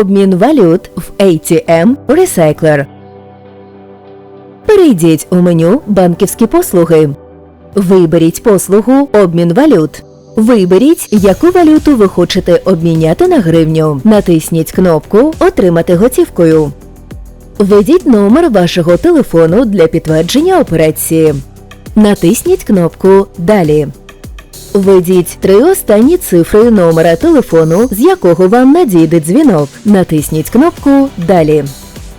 Обмін валют в ATM Recycler. Перейдіть у меню Банківські послуги. Виберіть послугу Обмін валют. Виберіть, яку валюту ви хочете обміняти на гривню. Натисніть кнопку Отримати готівкою. Введіть номер вашого телефону для підтвердження операції. Натисніть кнопку Далі. Введіть три останні цифри номера телефону, з якого вам надійде дзвінок. Натисніть кнопку Далі.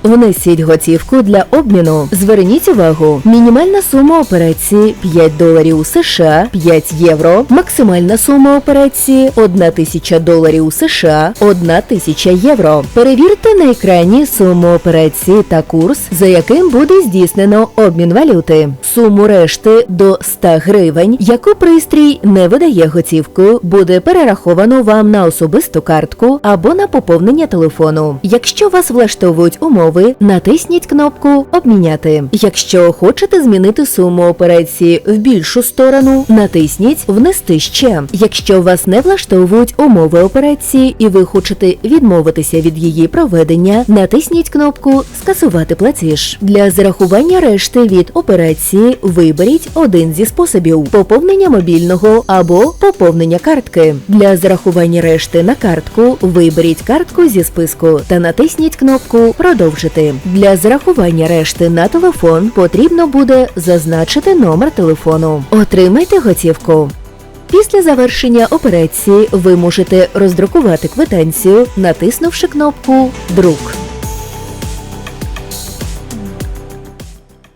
Внесіть готівку для обміну. Зверніть увагу, мінімальна сума операції 5 доларів США, 5 євро, максимальна сума операції 1 тисяча доларів США, 1 тисяча євро. Перевірте на екрані суму операції та курс, за яким буде здійснено обмін валюти. Суму решти до 100 гривень, яку пристрій не видає готівкою, буде перераховано вам на особисту картку або на поповнення телефону. Якщо вас влаштовують умови, натисніть кнопку Обміняти. Якщо хочете змінити суму операції в більшу сторону, натисніть Внести ще. Якщо вас не влаштовують умови операції і ви хочете відмовитися від її проведення, натисніть кнопку Скасувати платіж. Для зарахування решти від операції виберіть один зі способів поповнення мобільного або поповнення картки. Для зарахування решти на картку виберіть картку зі списку та натисніть кнопку Продовжити. Для зарахування решти на телефон потрібно буде зазначити номер телефону. Отримайте готівку. Після завершення операції ви можете роздрукувати квитанцію, натиснувши кнопку Друк.